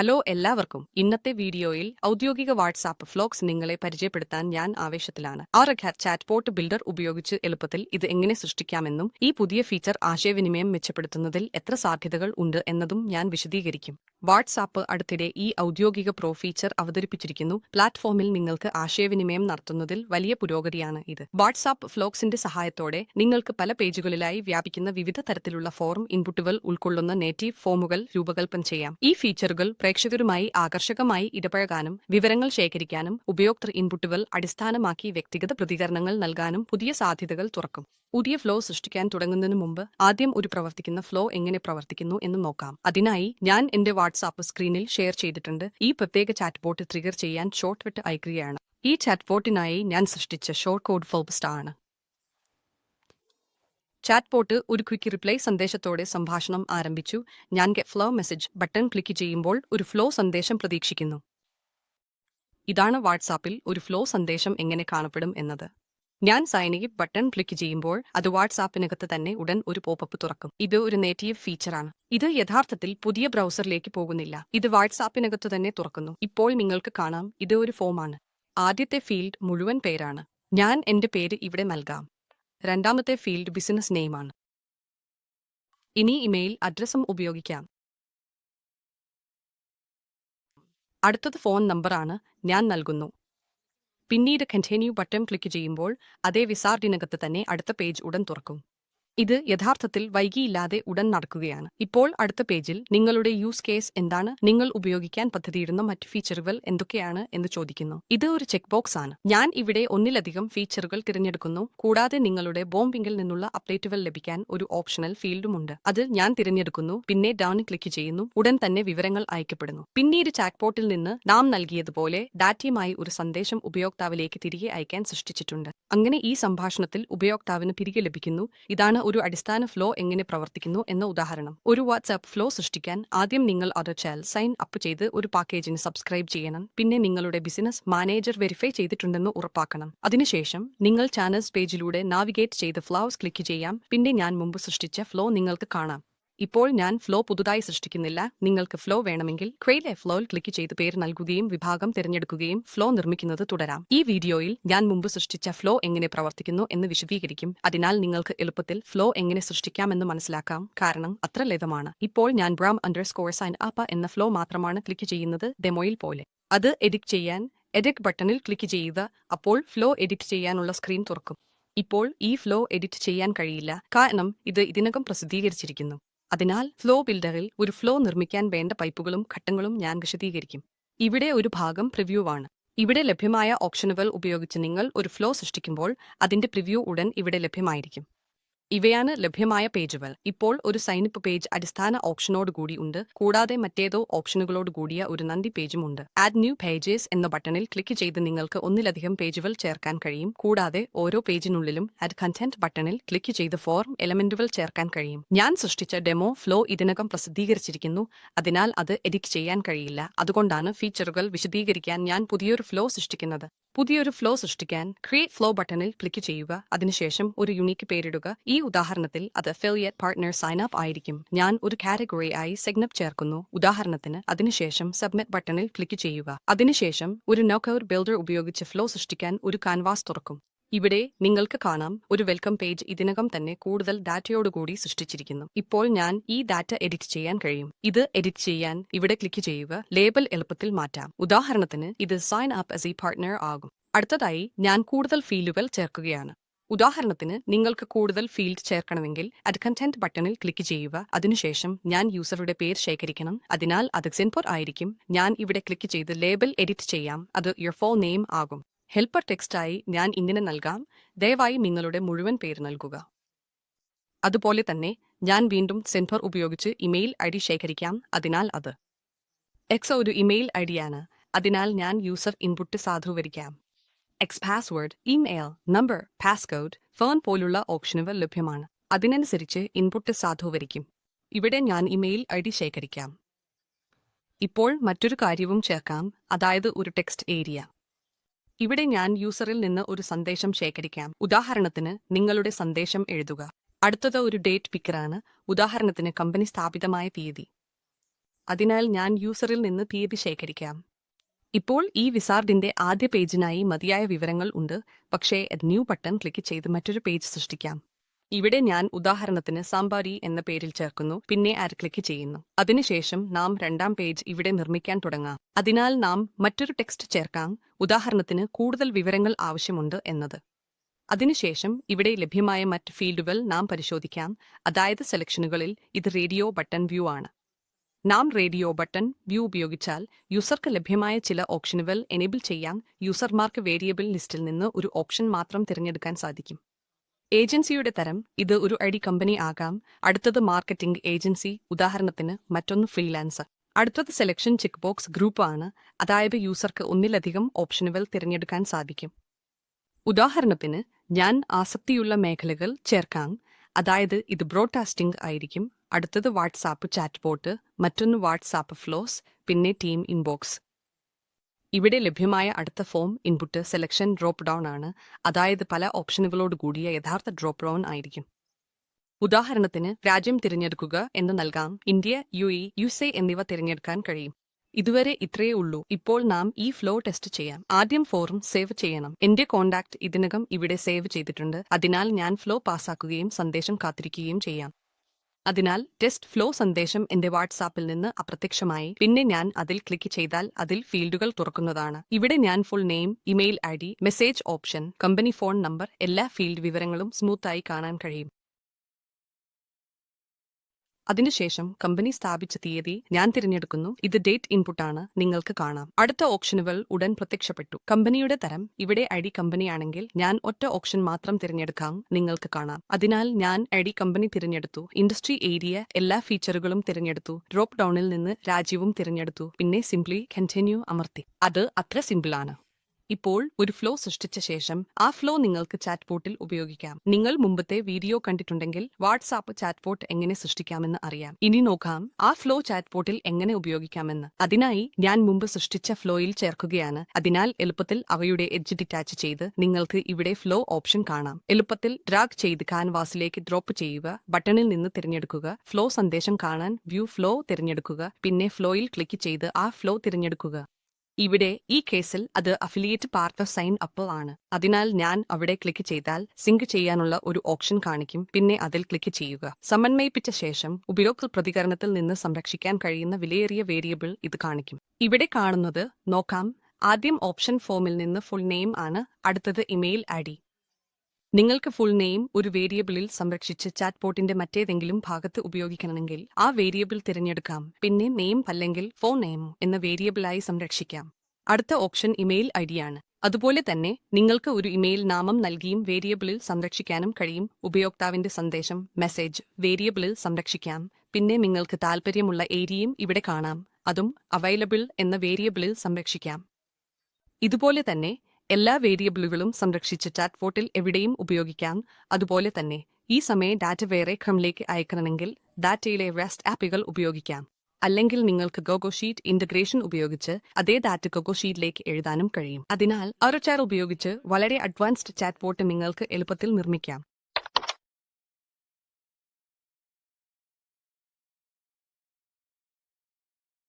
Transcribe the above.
Hello എല്ലാവർക്കും. ഇന്നത്തെ വീഡിയോയിൽ ഔദ്യോഗിക വാട്സാപ്പ് ഫ്ലോക്സ് നിങ്ങളെ പരിചയപ്പെടുത്താൻ ഞാൻ ആവേശത്തിലാണ്. ആറഖ ചാറ്റ് പോർട്ട് ബിൽഡർ ഉപയോഗിച്ച് എളുപ്പത്തിൽ ഇത് എങ്ങനെ സൃഷ്ടിക്കാമെന്നും ഈ പുതിയ ഫീച്ചർ ആശയവിനിമയം മെച്ചപ്പെടുത്തുന്നതിൽ എത്ര സാധ്യതകൾ ഉണ്ട് എന്നതും ഞാൻ വിശദീകരിക്കും. വാട്സാപ്പ് അടുത്തിടെ ഈ ഔദ്യോഗിക പ്രോ ഫീച്ചർ അവതരിപ്പിച്ചിരിക്കുന്നു. പ്ലാറ്റ്ഫോമിൽ നിങ്ങൾക്ക് ആശയവിനിമയം നടത്തുന്നതിൽ വലിയ പുരോഗതിയാണ് ഇത്. വാട്സാപ്പ് ഫ്ലോക്സിന്റെ സഹായത്തോടെ നിങ്ങൾക്ക് പല പേജുകളിലായി വ്യാപിക്കുന്ന വിവിധ തരത്തിലുള്ള ഫോം ഇൻപുട്ടുകൾ ഉൾക്കൊള്ളുന്ന നേറ്റീവ് ഫോമുകൾ രൂപകൽപ്പന ചെയ്യാം. ഈ ഫീച്ചറുകൾ പ്രേക്ഷകരുമായി ആകർഷകമായി ഇടപഴകാനും വിവരങ്ങൾ ശേഖരിക്കാനും ഉപയോക്തൃ ഇൻപുട്ടുകൾ അടിസ്ഥാനമാക്കി വ്യക്തിഗത പ്രതികരണങ്ങൾ നൽകാനും പുതിയ സാധ്യതകൾ തുറക്കും. പുതിയ ഫ്ലോ സൃഷ്ടിക്കാൻ തുടങ്ങുന്നതിന് മുമ്പ് ആദ്യം ഒരു പ്രവർത്തിക്കുന്ന ഫ്ലോ എങ്ങനെ പ്രവർത്തിക്കുന്നു എന്ന് നോക്കാം. അതിനായി ഞാൻ എന്റെ വാട്സാപ്പ് സ്ക്രീനിൽ ഷെയർ ചെയ്തിട്ടുണ്ട്. ഈ പ്രത്യേക ചാറ്റ് ബോട്ട് ട്രിഗർ ചെയ്യാൻ ഷോർട്ട് വിട്ട് അയക്കുകയാണ് ഈ ചാറ്റ് ബോട്ടിനായി ഞാൻ സൃഷ്ടിച്ച ഷോർട്ട് കോഡ് ഫോബ്സ്റ്റ് ആണ് ചാറ്റ് ബോട്ട് ഒരു ക്വിക്ക് റിപ്ലൈ സന്ദേശത്തോടെ സംഭാഷണം ആരംഭിച്ചു ഞാൻ get flow message button click ചെയ്യുമ്പോൾ ഒരു ഫ്ലോ സന്ദേശം പ്രതീക്ഷിക്കുന്നു ഇതാണ് വാട്സാപ്പിൽ ഒരു ഫ്ലോ സന്ദേശം എങ്ങനെ കാണപ്പെടും എന്നത് ഞാൻ സൈനിക ബട്ടൺ ക്ലിക്ക് ചെയ്യുമ്പോൾ അത് വാട്സാപ്പിനകത്ത് തന്നെ ഉടൻ ഒരു പോപ്പപ്പ് തുറക്കും. ഇത് ഒരു നേറ്റീവ് ഫീച്ചറാണ് ഇത് യഥാർത്ഥത്തിൽ പുതിയ ബ്രൗസറിലേക്ക് പോകുന്നില്ല. ഇത് വാട്സാപ്പിനകത്ത് തന്നെ തുറക്കുന്നു. ഇപ്പോൾ നിങ്ങൾക്ക് കാണാം ഇത് ഒരു ഫോമാണ് ആദ്യത്തെ ഫീൽഡ് മുഴുവൻ പേരാണ്. ഞാൻ എന്റെ പേര് ഇവിടെ നൽകാം. രണ്ടാമത്തെ ഫീൽഡ് ബിസിനസ് നെയിമാണ് ഇനി ഇമെയിൽ അഡ്രസ്സും ഉപയോഗിക്കാം. അടുത്തത് ഫോൺ നമ്പറാണ് ഞാൻ നൽകുന്നു. പിന്നീട് കണ്ടിന്യൂ ബട്ടൺ ക്ലിക്ക് ചെയ്യുമ്പോൾ അതേ വിസാർഡിനകത്ത് തന്നെ അടുത്ത പേജ് ഉടൻ തുറക്കും. ഇത് യഥാർത്ഥത്തിൽ വൈകിയില്ലാതെ ഉടൻ നടക്കുകയാണ്. ഇപ്പോൾ അടുത്ത പേജിൽ നിങ്ങളുടെ യൂസ് കേസ് എന്താണ്? നിങ്ങൾ ഉപയോഗിക്കാൻ പദ്ധതിയിടുന്ന മറ്റ് ഫീച്ചറുകൾ എന്തൊക്കെയാണ് എന്ന് ചോദിക്കുന്നു. ഇത് ഒരു ചെക്ക് ബോക്സ് ആണ്. ഞാൻ ഇവിടെ ഒന്നിലധികം ഫീച്ചറുകൾ തിരഞ്ഞെടുക്കുന്നു. കൂടാതെ നിങ്ങളുടെ ബോംബിംഗിൽ നിന്നുള്ള അപ്ഡേറ്റുകൾ ലഭിക്കാൻ ഒരു ഓപ്ഷണൽ ഫീൽഡുമുണ്ട് അത് ഞാൻ തിരഞ്ഞെടുക്കുന്നു പിന്നെ ഡൗൺ ക്ലിക്ക് ചെയ്യുന്നു ഉടൻ തന്നെ വിവരങ്ങൾ അയക്കപ്പെടുന്നു. പിന്നീട് ചാക്ക്പോട്ടിൽ നിന്ന് നാം നൽകിയതുപോലെ ഡാറ്റയുമായി ഒരു സന്ദേശം ഉപയോക്താവിലേക്ക് തിരികെ അയക്കാൻ സൃഷ്ടിച്ചിട്ടുണ്ട്. അങ്ങനെ ഈ സംഭാഷണത്തിൽ ഉപയോക്താവിന് തിരികെ ലഭിക്കുന്നു. ഇതാണ് ഒരു അടിസ്ഥാന ഫ്ലോ എങ്ങനെ പ്രവർത്തിക്കുന്നു എന്ന ഉദാഹരണം. ഒരു വാട്സ്ആപ്പ് ഫ്ലോ സൃഷ്ടിക്കാൻ ആദ്യം നിങ്ങൾ അത് ചാൽ സൈൻ അപ്പ് ചെയ്ത് ഒരു പാക്കേജിന് സബ്സ്ക്രൈബ് ചെയ്യണം. പിന്നെ നിങ്ങളുടെ ബിസിനസ് മാനേജർ വെരിഫൈ ചെയ്തിട്ടുണ്ടെന്ന് ഉറപ്പാക്കണം. അതിനുശേഷം നിങ്ങൾ ചാനൽസ് പേജിലൂടെ നാവിഗേറ്റ് ചെയ്ത് ഫ്ലോസ് ക്ലിക്ക് ചെയ്യാം. പിന്നെ ഞാൻ മുമ്പ് സൃഷ്ടിച്ച ഫ്ലോ നിങ്ങൾക്ക് കാണാം. ഇപ്പോൾ ഞാൻ ഫ്ലോ പുതുതായി സൃഷ്ടിക്കുന്നില്ല. നിങ്ങൾക്ക് ഫ്ലോ വേണമെങ്കിൽ ക്രിയേറ്റ് എ ഫ്ലോയിൽ ക്ലിക്ക് ചെയ്ത് പേര് നൽകുകയും വിഭാഗം തിരഞ്ഞെടുക്കുകയും ഫ്ലോ നിർമ്മിക്കുന്നത് തുടരാം. ഈ വീഡിയോയിൽ ഞാൻ മുമ്പ് സൃഷ്ടിച്ച ഫ്ലോ എങ്ങനെ പ്രവർത്തിക്കുന്നു എന്ന് വിശദീകരിക്കും. അതിനാൽ നിങ്ങൾക്ക് എളുപ്പത്തിൽ ഫ്ലോ എങ്ങനെ സൃഷ്ടിക്കാമെന്ന് മനസ്സിലാക്കാം. കാരണം അത്ര ലളിതമാണ്. ഇപ്പോൾ ഞാൻ ബ്രാം അണ്ടർ സ്കോർ സൈൻ അപ്പ എന്ന ഫ്ലോ മാത്രമാണ് ക്ലിക്ക് ചെയ്യുന്നത് ഡെമോയിൽ പോലെ. അത് എഡിറ്റ് ചെയ്യാൻ എഡിറ്റ് ബട്ടണിൽ ക്ലിക്ക് ചെയ്യുക. അപ്പോൾ ഫ്ലോ എഡിറ്റ് ചെയ്യാനുള്ള സ്ക്രീൻ തുറക്കും. ഇപ്പോൾ ഈ ഫ്ലോ എഡിറ്റ് ചെയ്യാൻ കഴിയില്ല. കാരണം ഇത് ഇതിനകം പ്രസിദ്ധീകരിച്ചിരിക്കുന്നു. അതിനാൽ ഫ്ലോ ബിൽഡറിൽ ഒരു ഫ്ലോ നിർമ്മിക്കാൻ വേണ്ട പൈപ്പുകളും ഘട്ടങ്ങളും ഞാൻ വിശദീകരിക്കും. ഇവിടെ ഒരു ഭാഗം പ്രിവ്യൂ ആണ്. ഇവിടെ ലഭ്യമായ ഓപ്ഷനുകൾ ഉപയോഗിച്ച് നിങ്ങൾ ഒരു ഫ്ലോ സൃഷ്ടിക്കുമ്പോൾ അതിന്റെ പ്രിവ്യൂ ഉടൻ ഇവിടെ ലഭ്യമായിരിക്കും. ഇവയാണ് ലഭ്യമായ പേജുകൾ. ഇപ്പോൾ ഒരു സൈനപ്പ് പേജ് അടിസ്ഥാന ഓപ്ഷനോട് കൂടി ഉണ്ട്. കൂടാതെ മറ്റേതോ ഓപ്ഷനുകളോട് കൂടിയ ഒരു നന്ദി പേജും ഉണ്ട്. ആഡ് ന്യൂ പേജസ് എന്ന ബട്ടണിൽ ക്ലിക്ക് ചെയ്ത് നിങ്ങൾക്ക് ഒന്നിലധികം പേജുകൾ ചേർക്കാൻ കഴിയും. കൂടാതെ ഓരോ പേജിനുള്ളിലും ആഡ് കണ്ടന്റ് ബട്ടണിൽ ക്ലിക്ക് ചെയ്ത് ഫോം എലമെന്റുകൾ ചേർക്കാൻ കഴിയും. ഞാൻ സൃഷ്ടിച്ച ഡെമോ ഫ്ലോ ഇതിനകം പ്രസിദ്ധീകരിച്ചിരിക്കുന്നു. അതിനാൽ അത് എഡിറ്റ് ചെയ്യാൻ കഴിയില്ല. അതുകൊണ്ടാണ് ഫീച്ചറുകൾ വിശദീകരിക്കാൻ ഞാൻ പുതിയൊരു ഫ്ലോ സൃഷ്ടിക്കുന്നത്. പുതിയൊരു ഫ്ലോ സൃഷ്ടിക്കാൻ ക്രിയേറ്റ് ഫ്ലോ ബട്ടണിൽ ക്ലിക്ക് ചെയ്യുക. അതിനുശേഷം ഒരു യുണീക്ക് പേരിടുക. ഈ ഉദാഹരണത്തിൽ അത് അഫിലിയേറ്റ് പാർട്ട്ണർ സൈൻ അപ്പ് ആയിരിക്കും. ഞാൻ ഒരു കാറ്റഗറി ആയി സെഗ്നപ്പ് ചേർക്കുന്നു. ഉദാഹരണത്തിന് അതിനുശേഷം സബ്മിറ്റ് ബട്ടണിൽ ക്ലിക്ക് ചെയ്യുക. അതിനുശേഷം ഒരു നോക്കൌട്ട് ബിൽഡർ ഉപയോഗിച്ച് ഫ്ലോ സൃഷ്ടിക്കാൻ ഒരു കാൻവാസ് തുറക്കും. ഇവിടെ നിങ്ങൾക്ക് കാണാം ഒരു വെൽക്കം പേജ് ഇതിനകം തന്നെ കൂടുതൽ ഡാറ്റയോടുകൂടി സൃഷ്ടിച്ചിരിക്കുന്നു. ഇപ്പോൾ ഞാൻ ഈ ഡാറ്റ എഡിറ്റ് ചെയ്യാൻ കഴിയും. ഇത് എഡിറ്റ് ചെയ്യാൻ ഇവിടെ ക്ലിക്ക് ചെയ്യുക. ലേബൽ എളുപ്പത്തിൽ മാറ്റാം. ഉദാഹരണത്തിന് ഇത് sign up S E partner ആകും. അടുത്തതായി ഞാൻ കൂടുതൽ ഫീൽഡുകൾ ചേർക്കുകയാണ്. ഉദാഹരണത്തിന് നിങ്ങൾക്ക് കൂടുതൽ ഫീൽഡ് ചേർക്കണമെങ്കിൽ അത് കണ്ടന്റ് ബട്ടണിൽ ക്ലിക്ക് ചെയ്യുക. അതിനുശേഷം ഞാൻ യൂസറുടെ പേര് ശേഖരിക്കണം. അതിനാൽ അത് സിൻപോർ ആയിരിക്കും. ഞാൻ ഇവിടെ ക്ലിക്ക് ചെയ്ത് ലേബൽ എഡിറ്റ് ചെയ്യാം. അത് യുവർ ഫോൾ നെയിം ആകും. ഹെൽപ്പർ ടെക്സ്റ്റായി ഞാൻ ഇങ്ങനെ നൽകാം. ദയവായി നിങ്ങളുടെ മുഴുവൻ പേര് നൽകുക. അതുപോലെ തന്നെ ഞാൻ വീണ്ടും സെൻഫർ ഉപയോഗിച്ച് ഇമെയിൽ ഐ ഡി ശേഖരിക്കാം. അതിനാൽ അത് എക്സ് ഒരു ഇമെയിൽ ഐ ഡിയാണ് അതിനാൽ ഞാൻ user input സാധൂകരിക്കാം X password email number passcode phone പോലുള്ള ഓപ്ഷനുകൾ ലഭ്യമാണ്. അതിനനുസരിച്ച് ഇൻപുട്ട് സാധൂകരിക്കും ഇവിടെ ഞാൻ ഇമെയിൽ ഐ ഡി ശേഖരിക്കാം. ഇപ്പോൾ മറ്റൊരു കാര്യവും ചേർക്കാം. അതായത് ഒരു ടെക്സ്റ്റ് ഏരിയ. ഇവിടെ ഞാൻ യൂസറിൽ നിന്ന് ഒരു സന്ദേശം ശേഖരിക്കാം. ഉദാഹരണത്തിന് നിങ്ങളുടെ സന്ദേശം എഴുതുക. അടുത്തത് ഒരു ഡേറ്റ് പിക്കറാണ് ഉദാഹരണത്തിന് കമ്പനി സ്ഥാപിതമായ തീയതി. അതിനാൽ ഞാൻ യൂസറിൽ നിന്ന് തീയതി ശേഖരിക്കാം. ഇപ്പോൾ ഈ വിസാർഡിന്റെ ആദ്യ പേജിനായി മതിയായ വിവരങ്ങൾ ഉണ്ട്. പക്ഷേ ന്യൂ ബട്ടൺ ക്ലിക്ക് ചെയ്ത് മറ്റൊരു പേജ് സൃഷ്ടിക്കാം. ഇവിടെ ഞാൻ ഉദാഹരണത്തിന് സാമ്പാരി എന്ന പേരിൽ ചേർക്കുന്നു പിന്നെ ആർ ക്ലിക്ക് ചെയ്യുന്നു. അതിനുശേഷം നാം രണ്ടാം പേജ് ഇവിടെ നിർമ്മിക്കാൻ തുടങ്ങാം. അതിനാൽ നാം മറ്റൊരു ടെക്സ്റ്റ് ചേർക്കാം ഉദാഹരണത്തിന് കൂടുതൽ വിവരങ്ങൾ ആവശ്യമുണ്ട് എന്നത്. അതിനുശേഷം ഇവിടെ ലഭ്യമായ മറ്റ് ഫീൽഡുകൾ നാം പരിശോധിക്കാം അതായത് സെലക്ഷനുകളിൽ ഇത് റേഡിയോ ബട്ടൺ വ്യൂ ആണ്. നാം റേഡിയോ ബട്ടൺ വ്യൂ ഉപയോഗിച്ചാൽ യൂസർക്ക് ലഭ്യമായ ചില ഓപ്ഷനുകൾ എനേബിൾ ചെയ്യാൻ യൂസർമാർക്ക് വേരിയബിൾ ലിസ്റ്റിൽ നിന്ന് ഒരു ഓപ്ഷൻ മാത്രം തിരഞ്ഞെടുക്കാൻ സാധിക്കും. ഏജൻസിയുടെ തരം ഇത് ഒരു ഐ ഡി കമ്പനി ആകാം. അടുത്തത് മാർക്കറ്റിംഗ് ഏജൻസി ഉദാഹരണത്തിന് മറ്റൊന്ന് ഫ്രീലാൻസർ. അടുത്തത് സെലക്ഷൻ ചെക്ക് ബോക്സ് ഗ്രൂപ്പ് ആണ് അതായത് യൂസർക്ക് ഒന്നിലധികം ഓപ്ഷനുകൾ തിരഞ്ഞെടുക്കാൻ സാധിക്കും. ഉദാഹരണത്തിന് ഞാൻ ആസക്തിയുള്ള മേഖലകൾ ചേർക്കാം. അതായത് ഇത് ബ്രോഡ്കാസ്റ്റിംഗ് ആയിരിക്കും. അടുത്തത് വാട്സാപ്പ് ചാറ്റ് ബോട്ട് മറ്റൊന്ന് വാട്സാപ്പ് ഫ്ലോസ് പിന്നെ ടീം ഇൻബോക്സ്. ഇവിടെ ലഭ്യമായ അടുത്ത form input selection drop down ആണ്. അതായത് പല ഓപ്ഷനുകളോട് കൂടിയ യഥാർത്ഥ ഡ്രോപ്പ് ഡൗൺ ആയിരിക്കും. ഉദാഹരണത്തിന് രാജ്യം തിരഞ്ഞെടുക്കുക എന്ന് നൽകാം. India U E U A എന്നിവ തിരഞ്ഞെടുക്കാൻ കഴിയും. ഇതുവരെ ഇത്രയേ ഉള്ളൂ. ഇപ്പോൾ നാം ഈ ഫ്ലോ ടെസ്റ്റ് ചെയ്യാം. ആദ്യം ഫോറും സേവ് ചെയ്യണം. എന്റെ കോണ്ടാക്ട് ഇതിനകം ഇവിടെ സേവ് ചെയ്തിട്ടുണ്ട്. അതിനാൽ ഞാൻ ഫ്ലോ പാസ്സാക്കുകയും സന്ദേശം കാത്തിരിക്കുകയും ചെയ്യാം. അതിനാൽ ടെസ്റ്റ് ഫ്ലോ സന്ദേശം എന്റെ വാട്സാപ്പിൽ നിന്ന് അപ്രത്യക്ഷമായി. പിന്നെ ഞാൻ അതിൽ ക്ലിക്ക് ചെയ്താൽ അതിൽ ഫീൽഡുകൾ തുറക്കുന്നതാണ്. ഇവിടെ ഞാൻ full name email I D message option company phone number എല്ലാ ഫീൽഡ് വിവരങ്ങളും സ്മൂത്തായി കാണാൻ കഴിയും. അതിനുശേഷം കമ്പനി സ്ഥാപിച്ച തീയതി ഞാൻ തിരഞ്ഞെടുക്കുന്നു. ഇത് ഡേറ്റ് ഇൻപുട്ട് ആണ് നിങ്ങൾക്ക് കാണാം. അടുത്ത ഓപ്ഷനുകൾ ഉടൻ പ്രത്യക്ഷപ്പെട്ടു. കമ്പനിയുടെ തരം. ഇവിടെ ഐ ഡി കമ്പനിയാണെങ്കിൽ ഞാൻ ഒറ്റ ഓപ്ഷൻ മാത്രം തിരഞ്ഞെടുക്കാം. നിങ്ങൾക്ക് കാണാം. അതിനാൽ ഞാൻ ഐ ഡി കമ്പനി തിരഞ്ഞെടുത്തു. ഇൻഡസ്ട്രി ഏരിയ എല്ലാ ഫീച്ചറുകളും തിരഞ്ഞെടുത്തു. ഡ്രോപ്പ് ഡൗണിൽ നിന്ന് രാജ്യവും തിരഞ്ഞെടുത്തു. പിന്നെ സിംപ്ലി കണ്ടിന്യൂ അമർത്തി. അത് അത്ര സിമ്പിളാണ് ഇപ്പോൾ ഒരു ഫ്ലോ സൃഷ്ടിച്ച ശേഷം ആ ഫ്ലോ നിങ്ങൾക്ക് ചാറ്റ് ബോട്ടിൽ ഉപയോഗിക്കാം. നിങ്ങൾ മുമ്പത്തെ വീഡിയോ കണ്ടിട്ടുണ്ടെങ്കിൽ വാട്സാപ്പ് ചാറ്റ് ബോട്ട് എങ്ങനെ സൃഷ്ടിക്കാമെന്ന് അറിയാം. ഇനി നോക്കാം ആ ഫ്ലോ ചാറ്റ് ബോട്ടിൽ എങ്ങനെ ഉപയോഗിക്കാമെന്ന്. അതിനായി ഞാൻ മുമ്പ് സൃഷ്ടിച്ച ഫ്ലോയിൽ ചേർക്കുകയാണ്. അതിനാൽ എളുപ്പത്തിൽ അവയുടെ എഡ്ജ് ഡിറ്റാച്ച് ചെയ്ത് നിങ്ങൾക്ക് ഇവിടെ ഫ്ലോ ഓപ്ഷൻ കാണാം. എളുപ്പത്തിൽ ഡ്രാഗ് ചെയ്ത് കാൻവാസിലേക്ക് ഡ്രോപ്പ് ചെയ്യുക ബട്ടണിൽ നിന്ന് തിരഞ്ഞെടുക്കുക ഫ്ലോ സന്ദേശം കാണാൻ വ്യൂ ഫ്ലോ തിരഞ്ഞെടുക്കുക പിന്നെ ഫ്ലോയിൽ ക്ലിക്ക് ചെയ്ത് ആ ഫ്ലോ തിരഞ്ഞെടുക്കുക. ഇവിടെ ഈ കേസിൽ അത് affiliate part of sign up ആണ്. അതിനാൽ ഞാൻ അവിടെ ക്ലിക്ക് ചെയ്താൽ സിങ്ക് ചെയ്യാനുള്ള ഒരു ഓപ്ഷൻ കാണിക്കും. പിന്നെ അതിൽ ക്ലിക്ക് ചെയ്യുക. സമന്വയിപ്പിച്ച ശേഷം ഉപയോക്തൃ പ്രതികരണത്തിൽ നിന്ന് സംരക്ഷിക്കാൻ കഴിയുന്ന വിലയേറിയ വേരിയബിൾ ഇത് കാണിക്കും. ഇവിടെ കാണുന്നത് നോക്കാം. ആദ്യം ഓപ്ഷൻ ഫോമിൽ നിന്ന് ഫുൾ നെയിം ആണ്. അടുത്തത് ഇമെയിൽ ഐ നിങ്ങൾക്ക് ഫുൾ നെയിം ഒരു വേരിയബിളിൽ സംരക്ഷിച്ച് ചാറ്റ്ബോട്ടിന്റെ മറ്റേതെങ്കിലും ഭാഗത്ത് ഉപയോഗിക്കണമെങ്കിൽ ആ വേരിയബിൾ തിരഞ്ഞെടുക്കാം. പിന്നെ നെയിം അല്ലെങ്കിൽ ഫോൺ നെയിം എന്ന വേരിയബിളായി സംരക്ഷിക്കാം. അടുത്ത ഓപ്ഷൻ ഇമെയിൽ ഐ ഡിയാണ് അതുപോലെ തന്നെ നിങ്ങൾക്ക് ഒരു ഇമെയിൽ നാമം നൽകിയും വേരിയബിളിൽ സംരക്ഷിക്കാനും കഴിയും. ഉപയോക്താവിന്റെ സന്ദേശം മെസ്സേജ് വേരിയബിളിൽ സംരക്ഷിക്കാം. പിന്നെ നിങ്ങൾക്ക് താൽപ്പര്യമുള്ള ഏരിയയും ഇവിടെ കാണാം. അതും അവൈലബിൾ എന്ന വേരിയബിളിൽ സംരക്ഷിക്കാം. ഇതുപോലെ തന്നെ എല്ലാ വേരിയബിളുകളും സംരക്ഷിച്ച് ചാറ്റ് ബോട്ടിൽ എവിടെയും ഉപയോഗിക്കാം. അതുപോലെ തന്നെ ഈ സമയം ഡാറ്റ വേറെ ക്രമിലേക്ക് അയക്കണമെങ്കിൽ ഡാറ്റയിലെ റെസ്റ്റ് ആപ്പുകൾ ഉപയോഗിക്കാം. അല്ലെങ്കിൽ നിങ്ങൾക്ക് ഗോഗോ ഷീറ്റ് ഇന്റഗ്രേഷൻ ഉപയോഗിച്ച് അതേ ഡാറ്റ ഗോഗോ ഷീറ്റിലേക്ക് എഴുതാനും കഴിയും. അതിനാൽ അറച്ചാർ ഉപയോഗിച്ച് വളരെ അഡ്വാൻസ്ഡ് ചാറ്റ് ബോട്ട് നിങ്ങൾക്ക് എളുപ്പത്തിൽ നിർമ്മിക്കാം.